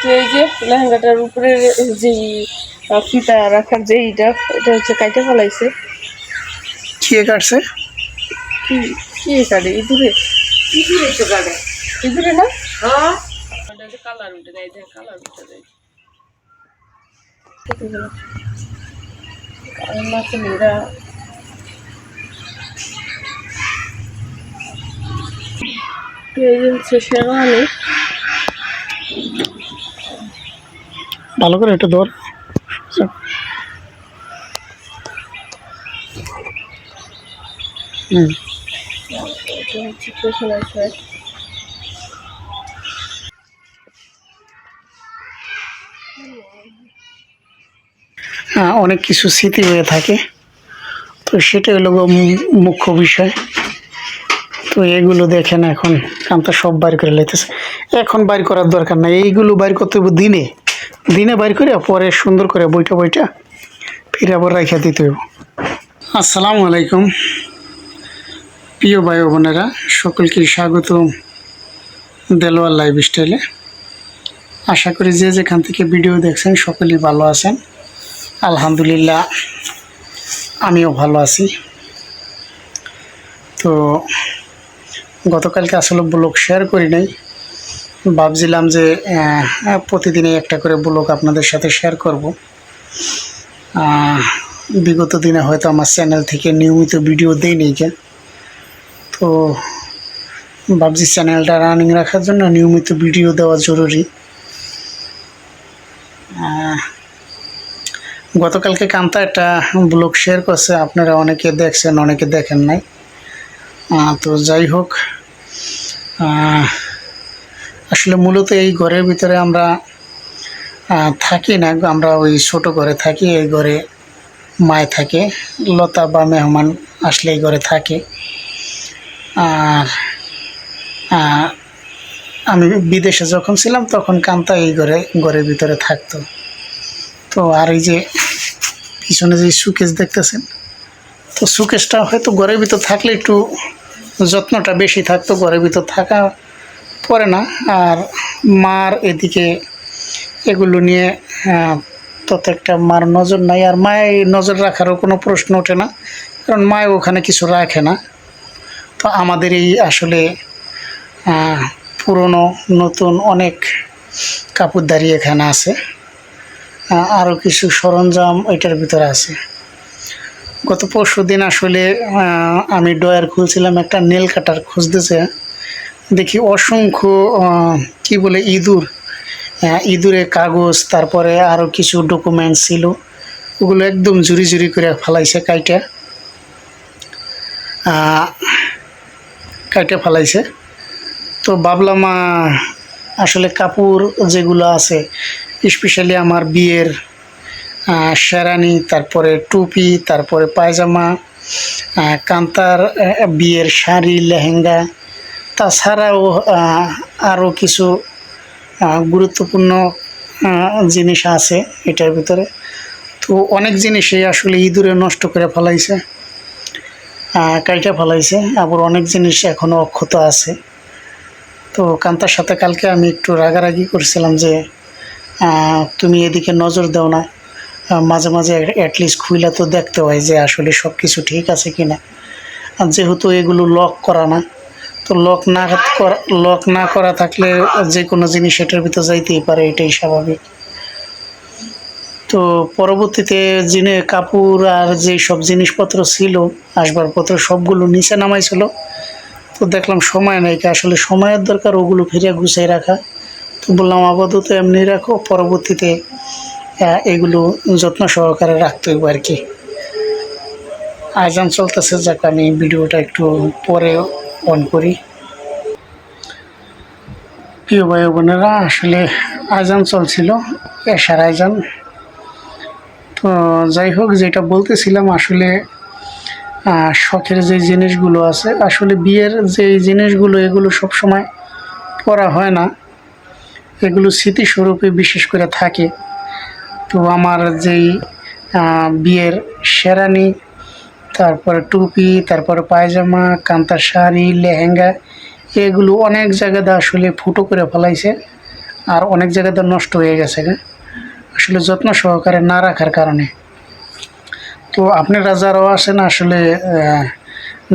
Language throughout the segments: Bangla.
তো এই যে লেহেঙ্গাটার উপরে যে ফিতা রাখার যে এইটা এটা হচ্ছে কাইটে ফেলাইছে। কি কাটছে? কি কি কাটে? ইঁদুরে? ইঁদুরে তো গাড়ে ইঁদুরে না? হ্যাঁ। কালার উঠে দেয় যে কালার উঠে দেয় মাছে মেয়েরা তো এই যে হচ্ছে শেরওয়ানি। ভালো করে একটু ধর। হুম। এটা হ্যাঁ, অনেক কিছু স্মৃতি হয়ে থাকে। তো সেটা হলো মুখ্য বিষয়। তো এগুলো দেখেন এখন কান্তা সব বাইর করে লাইতেছে। এখন বাইর করার দরকার নাই। এইগুলো বাইর করতে হবে দিনে। দিনে বাইর করে পরে সুন্দর করে বইটা বইটা ফিরে আবার রাখা দিতে হবে আসসালামু আলাইকুম। প্রিয় ভাই বোনেরা, সকলকে স্বাগত দেলোয়ার লাইফ স্টাইলে। আশা করি যে যেখান থেকে ভিডিও দেখছেন সকলেই ভালো আছেন। আলহামদুলিল্লাহ, আমিও ভালো আছি। তো গতকালকে আসলে ব্লগ শেয়ার করি নাই ভাবছিলাম যে প্রতিদিনই একটা করে ব্লগ আপনাদের সাথে শেয়ার করব। বিগত দিনে হয়তো আমার চ্যানেল থেকে নিয়মিত ভিডিও দেই নেই কেন তো ভাবছি চ্যানেলটা রানিং রাখার জন্য নিয়মিত ভিডিও দেওয়া জরুরি। গতকালকে কান্তা একটা ব্লগ শেয়ার করছে, আপনারা অনেকে দেখছেন, অনেকে দেখেন নাই। তো যাই হোক আসলে মূলত এই ঘরের ভিতরে আমরা থাকি না। আমরা ওই ছোট ঘরে থাকি, এই ঘরে মায় থাকে। লতা বা মেহমান আসলে এই ঘরে থাকে। আর আমি বিদেশে যখন ছিলাম তখন কান্তা এই ঘরে, ঘরের ভিতরে থাকতো। তো আর এই যে পিছনে যে সুকেশ দেখতেছেন, তো সুকেশটা হয়তো ঘরের ভিতর থাকলে একটু যত্নটা বেশি থাকতো, ঘরের ভিতর থাকা পরে না, আর মার এদিকে এগুলো নিয়ে একটা মার নজর নাই, আর মায়ের নজর রাখারও কোনো প্রশ্ন ওঠে না, কারণ মায় ওখানে কিছু রাখে না। তো আমাদের এই আসলে পুরনো, নতুন অনেক কাপড়দারি এখানে আছে আরও কিছু সরঞ্জাম এটার ভিতরে আছে। গত পরশু দিন আসলে আমি ডয়ার খুলছিলাম, একটা নেল কাটার খুঁজতেছে দেখি অসংখ্য কি বলে ইঁদুর ইঁদুরে কাগজ তারপরে আরও কিছু ডকুমেন্টস ছিল। ওগুলো একদম জুরি জুরি করে ফেলাইছে কাইটা। কাইটা ফেলাইছে। তো ভাবলাম আহ, আসলে কাপড় যেগুলো আছে স্পেশালি আমার বিয়ের শেরানি তারপরে টুপি তারপরে পায়জামা কান্তার বিয়ের শাড়ি লেহেঙ্গা তাছাড়াও আরও কিছু গুরুত্বপূর্ণ জিনিস আছে এটার ভিতরে। তো অনেক জিনিসই আসলে ইঁদুরে নষ্ট করে ফেলাইছে কাইটা ফেলাইছে, আবার অনেক জিনিস এখনও অক্ষত আছে। তো কান্তার সাথে কালকে আমি একটু রাগারাগি করছিলাম যে তুমি এদিকে নজর দাও না মাঝে মাঝে অ্যাটলিস্ট খুইলা তো দেখতে হয় যে আসলে সব কিছু ঠিক আছে কি না যেহেতু এগুলো লক করা না তো লক না করা লক না করা থাকলে যে কোনো জিনিস এটার ভিতর যাইতেই পারে, এটাই স্বাভাবিক। তো পরবর্তীতে জিনে কাপড় আর যে সব জিনিসপত্র ছিল, আসবাবপত্র সবগুলো নিচে নামাইছিল। তো দেখলাম সময় নেই, আসলে সময়ের দরকার, ওগুলো ফিরে গুছিয়ে রাখা। তো বললাম, আপাতত এমনি রাখো, পরবর্তীতে এগুলো যত্ন সহকারে রাখতে হবে আর কি। আয়োজন চলতেছে, যাক, আমি ভিডিওটা একটু পরে অন করি। প্রিয় ভাই বোনেরা, আসলে আয়োজন চলছিল, এশার আয়োজন তো যাই হোক, যেটা বলতেছিলাম, আসলে শখের যে জিনিসগুলো আছে, আসলে বিয়ের যে জিনিসগুলো, এগুলো সব সময় পরা হয় না। এগুলো স্মৃতিস্বরূপে বিশেষ করে থাকে। তো আমার যেই বিয়ের শেরানি তারপরে টুপি, তারপরে পায়জামা, কান্তার শাড়ি, লেহেঙ্গা এগুলো অনেক জায়গাতে আসলে ফুটো করে ফেলাইছে আর অনেক জায়গাতে নষ্ট হয়ে গেছে গা। আসলে যত্ন সহকারে না রাখার কারণে তো আপনারা যারাও আসেন আসলে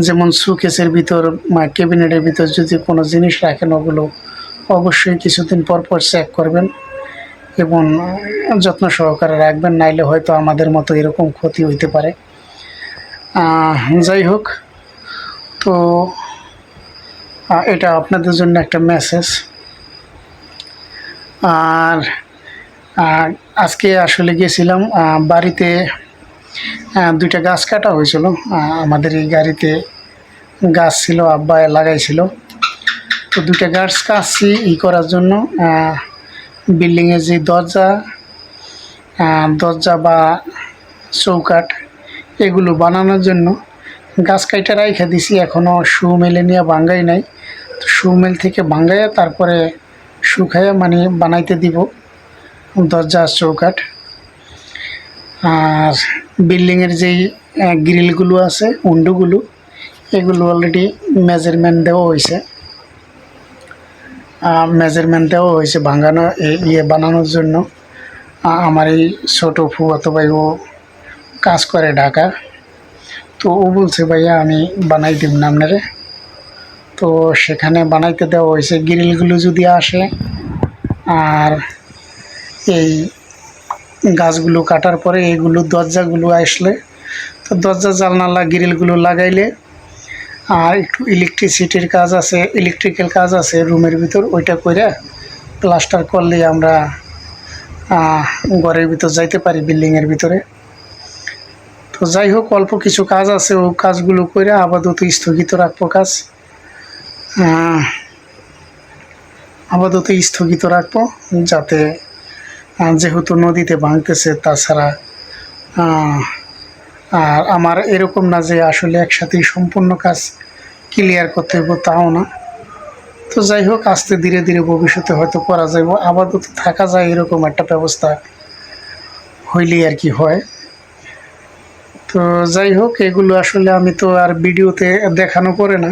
যেমন সুকেসের ভিতর ক্যাবিনেটের ভিতর যদি কোনো জিনিস রাখেন, ওগুলো অবশ্যই কিছুদিন পর পর চেক করবেন এবং যত্ন সহকারে রাখবেন, নাইলে হয়তো আমাদের মতো এরকম ক্ষতি হইতে পারে যাই হোক, তো এটা আপনাদের জন্য একটা মেসেজ আর আজকে আসলে গেছিলাম আহ, বাড়িতে দুইটা গাছ কাটা হয়েছিল। আমাদের এই গাড়িতে গাছ ছিল আব্বা লাগাইছিল। তো দুইটা গাছ কাটছি ই করার জন্য বিল্ডিংয়ের যে দরজা দরজা বা চৌকাঠ এগুলো বানানোর জন্য গাছ কাইটা রাইখা দিছি এখনও শু মেলে নিয়ে বাঙ্গাই নাই। তো শু মেল থেকে ভাঙ্গাইয়া তারপরে শুকাইয়া মানে বানাইতে দিব, দরজা চৌকাঠ। আর বিল্ডিংয়ের যেই গ্রিলগুলো আছে, উন্ডুগুলো, এগুলো অলরেডি মেজারমেন্ট দেওয়া হয়েছে মেজারমেন্ট দেওয়া হয়েছে ভাঙানো ইয়ে বানানোর জন্য। আমার এই ছোটো ফু অথবা ও কাজ করে ঢাকা তো ও বলছে, ভাইয়া, আমি বানাই দিব না আপনারে। তো সেখানে বানাইতে দেওয়া হয়েছে, গ্রিলগুলো যদি আসে, আর এই গাছগুলো কাটার পরে এইগুলো দরজাগুলো আসলে, তো দরজা জালনালা গ্রিলগুলো লাগাইলে, আর একটু ইলেকট্রিসিটির কাজ আছে ইলেকট্রিক্যাল কাজ আছে রুমের ভিতর, ওইটা করে প্লাস্টার করলে আমরা ঘরের ভিতর যাইতে পারি বিল্ডিংয়ের ভিতরে। তো যাই হোক, অল্প কিছু কাজ আছে, ও কাজগুলো করে আপাতত স্থগিত রাখব কাজ। আপাতত স্থগিত রাখব, যাতে যেহেতু নদীতে ভাঙতেছে, তাছাড়া আর আমার এরকম না যে আসলে একসাথেই সম্পূর্ণ কাজ ক্লিয়ার করতে হইব, তাও না। তো যাই হোক, আস্তে ধীরে ধীরে ভবিষ্যতে হয়তো করা যাইব। আপাতত থাকা যায় এরকম একটা ব্যবস্থা হইলেই আর কি হয়। তো যাই হোক, এগুলো আসলে আমি তো আর ভিডিওতে দেখানো করে না।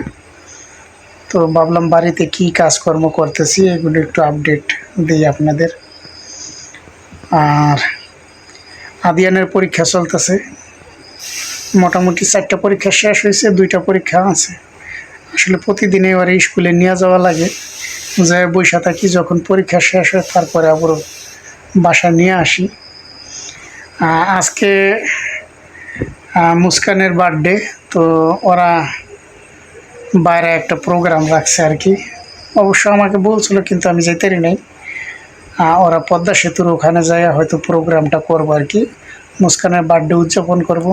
তো ভাবলাম বাড়িতে কি কাজকর্ম করতেছি, এগুলো একটু আপডেট দিই আপনাদের। আর আদিয়ানের পরীক্ষা চলতেছে। মোটামুটি চারটা পরীক্ষা শেষ হয়েছে, দুইটা পরীক্ষা আছে। আসলে প্রতিদিনে এবার স্কুলে নিয়ে যাওয়া লাগে। যে বৈশা থাকি যখন পরীক্ষা শেষ হয়, তারপরে আবার বাসায় নিয়ে আসি। আজকে মুস্কানের বার্থডে তো ওরা বাইরে একটা প্রোগ্রাম রাখছে আর কি। অবশ্য আমাকে বলছিল, কিন্তু আমি যেতেরই নাই। ওরা পদ্মা সেতুর ওখানে যায় হয়তো প্রোগ্রামটা করব আর কি। মুস্কানের বার্থডে উদযাপন করব।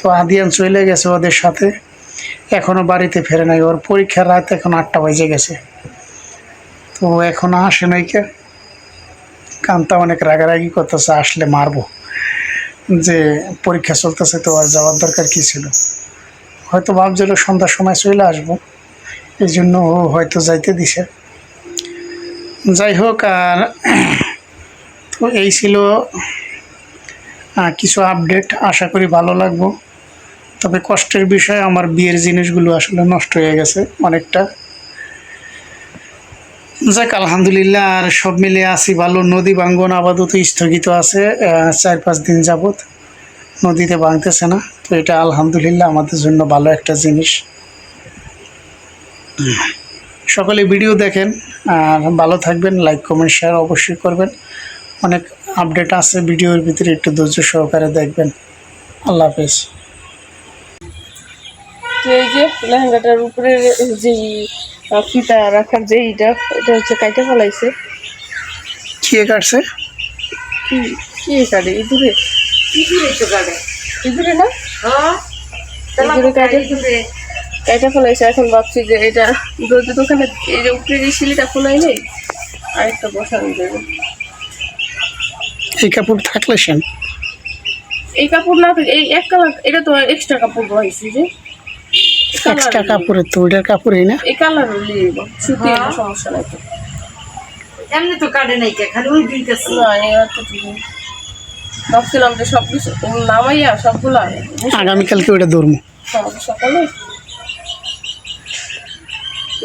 তো আদিয়ান চলে গেছে ওদের সাথে। এখনও বাড়িতে ফেরে নাই। ওর পরীক্ষার রাত এখন আটটা বাজে গেছে। তো এখন আসে নাই কে? কান্তা অনেক রাগারাগি করতেছে, আসলে মারবো। যে পরীক্ষা চলতেছে তো আর যাওয়ার দরকার কী ছিল? হয়তো ভাবছিল সন্ধ্যার সময় চলে আসব এই জন্য ও হয়তো যাইতে দিছে। যাই হোক, আর তো এই ছিল কিছু আপডেট। আশা করি ভালো লাগবো। তবে কষ্টের বিষয়, আমার বিয়ের জিনিসগুলো আসলে নষ্ট হয়ে গেছে অনেকটা। যাক, আলহামদুলিল্লাহ, আর সব মিলে আছি ভালো। নদী ভাঙ্গন আপাতত স্থগিত আছে চার পাঁচ দিন যাবত নদীতে ভাঙতেছে না, তো এটা আলহামদুলিল্লাহ আমাদের জন্য ভালো একটা জিনিস। সকলে ভিডিও দেখেন, আর ভালো থাকবেন, লাইক, কমেন্ট, শেয়ার অবশ্যই করবেন। অনেক আপডেট আছে, ভিডিওর ভিতরে একটু ধৈর্য সহকারে দেখবেন। আল্লাহ হাফেজ। তো এই যে লেহেঙ্গাটার উপরে যে ফিতা রাখার যে এইটা এটা হচ্ছে কাইটা ফেলাইছে। কি কাটছে? কি কি কাটে? ইঁদুরে? ইঁদুরে না? ইঁদুরে কাটে। কাইটা ফলাইছে এখন ভাবছি যে এটা রোদের দোকানে এই যে উপরে যে সিলিটা ফোলাই নেই আরেকটা বসানো যাবে এই কাপড় থাকলে সেন এই কাপড় না এই এক কালার এটা তো এক্সট্রা কাপড় বহাইছি যে। এক্সট্রা কাপড়ের তো ওইটার কাপড়ই না। এই কালার সুতি সমস্যা নাই তো। এমনি তো কাটে নাই কে খালি ওই দুইটা না এই নেই। ভাবছিলাম যে সব কিছু নামাইয়া সবগুলা আগামীকালকে ওইটা ধরবো সব- সকালে।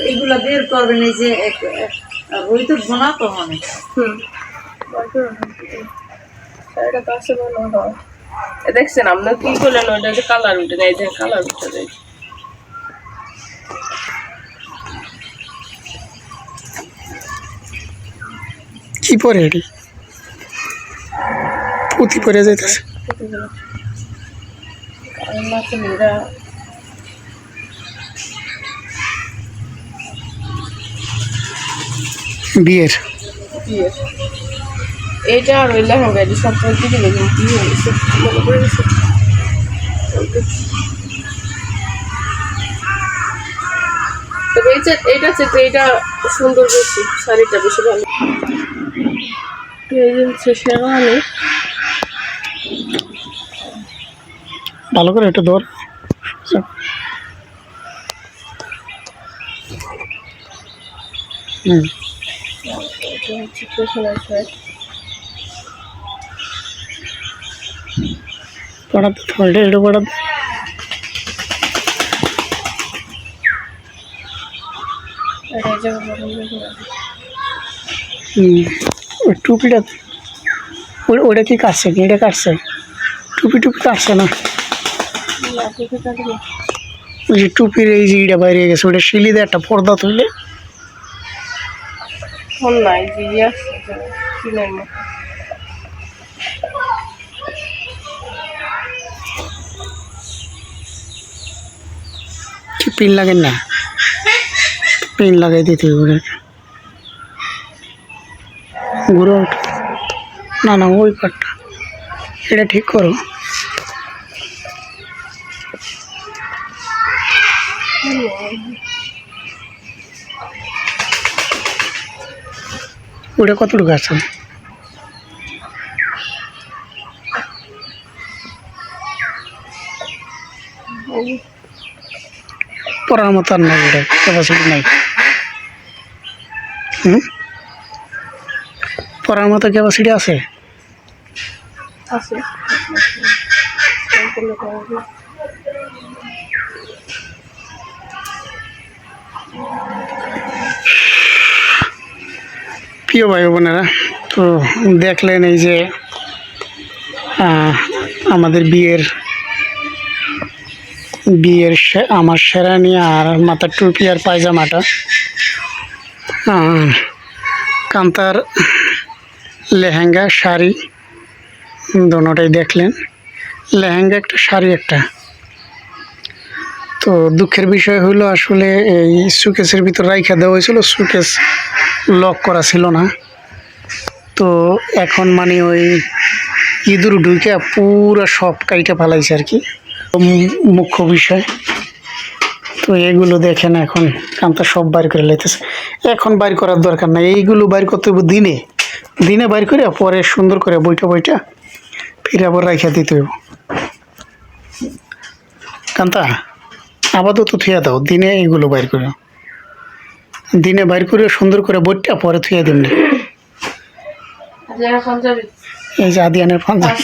এইগুলা বের করবেন এই যে এক- এক- আর ওই তো ঘোনা তো অনেক হয়। দেখছেন আপনার কি করলেন ওইটা যে কালার উঠে নেই যে কালার উঠে দেয় কি পরে এটি। পুঁতি পরে যাইতেছে। বিয়ের। বিয়ে এইটা আর ওই লেহেঙ্গা এটা সব চলতে গেলে বিয়ে এইটা সুন্দর বেশি, শাড়িটা বেশি ভালো। শেরওয়ানি ভালো করে একটু ধর। হুম। এটা হচ্ছে পেছনের শাড়ি পড়াতে টুপিটা ওটা কি কাটছে কি? এটা কাটছে? টুপি টুপি কাটছে না? ওই যে টুপির এই যে ইটা বাইরে গেছে, ওটা শিলি দিয়ে একটা পর্দা তুললে। পিন লাগেন না? পিন লাগাই দিতে হবে। ঘুরো ওঠো। না না ওই পাটটা। এটা ঠিক করো। ওটা কতটুকু আছে? পড়ার মতো নাই, ওটা ক্যাপাসিটি নাই। হুম? পড়ার মতো ক্যাপাসিটি আছে। প্রিয় ভাই বোনেরা তো দেখলেন এই যে আমাদের বিয়ের বিয়ের আমার শেরানি আর মাথার টুপি আর পায়জামাটা কান্তার লেহেঙ্গা, শাড়ি, দোনোটাই দেখলেন। লেহেঙ্গা একটা, শাড়ি একটা। তো দুঃখের বিষয় হলো আসলে এই সুকেসের ভিতর রাইখা দেওয়া হয়েছিল সুকেস লক করা ছিল না। তো এখন মানে ওই ইঁদুর ঢুকে পুরো সব কাইটা ফেলাইছে আর কি। মুখ্য বিষয়। তো এগুলো দেখেন এখন কান্তা সব বাইর করে লাইতেছে। এখন বাইর করার দরকার নাই। এইগুলো বাইর করতে হবে দিনে। দিনে বাইর করে, পরে সুন্দর করে বইটা বইটা ফিরে আবার রাইখা দিতে হইব। কান্তা, আপাতত থুয়া দাও, দিনে এগুলো বাইর করে দিনে বাইর করে সুন্দর করে বইটা, পরে থুয়ে দিন এই যে আদিয়ানের পাঞ্জাবি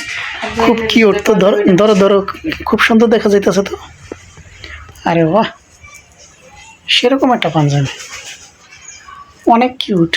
খুব কিউট তো, ধরো ধরো ধরো, খুব সুন্দর দেখা যাইতেছে তো। আরে বাহ, সেরকম একটা পাঞ্জাবি অনেক কিউট